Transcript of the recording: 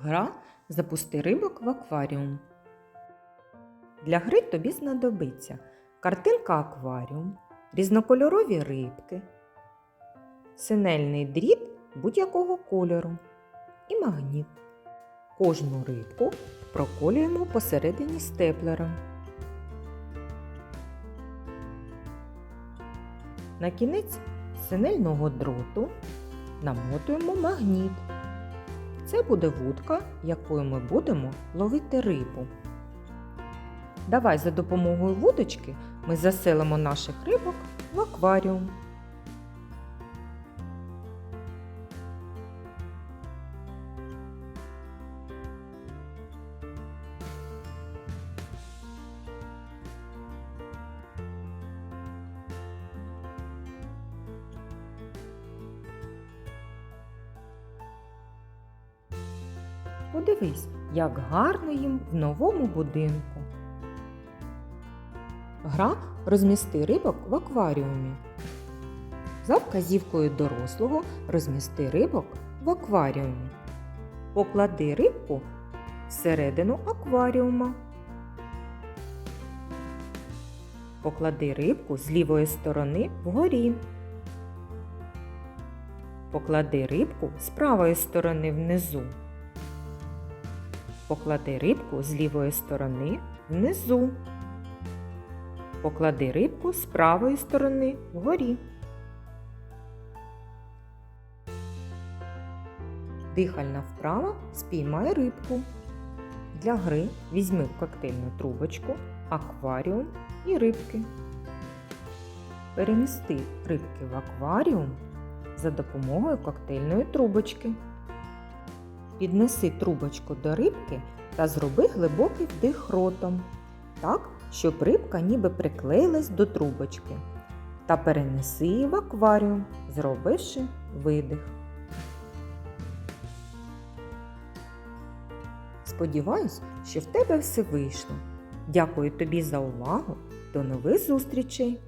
Гра Запусти рибок в акваріум. Для гри тобі знадобиться картинка акваріум, різнокольорові рибки, синельний дріт будь-якого кольору і магніт. Кожну рибку проколюємо посередині степлера. На кінець синельного дроту намотуємо магніт. Це буде вудка, якою ми будемо ловити рибу. Давай за допомогою вудочки ми заселимо наших рибок в акваріум. Подивись, як гарно їм в новому будинку. Гра розмісти рибок в акваріумі. За вказівкою дорослого розмісти рибок в акваріумі. Поклади рибку всередину акваріума. Поклади рибку з лівої сторони вгорі. Поклади рибку з правої сторони внизу. Поклади рибку з лівої сторони внизу. Поклади рибку з правої сторони вгорі. Дихальна вправа спіймай рибку. Для гри візьми коктейльну трубочку, акваріум і рибки. Перемісти рибки в акваріум за допомогою коктейльної трубочки. Піднеси трубочку до рибки та зроби глибокий вдих ротом, так, щоб рибка ніби приклеїлась до трубочки. Та перенеси її в акваріум, зробивши видих. Сподіваюсь, що в тебе все вийшло. Дякую тобі за увагу. До нових зустрічей!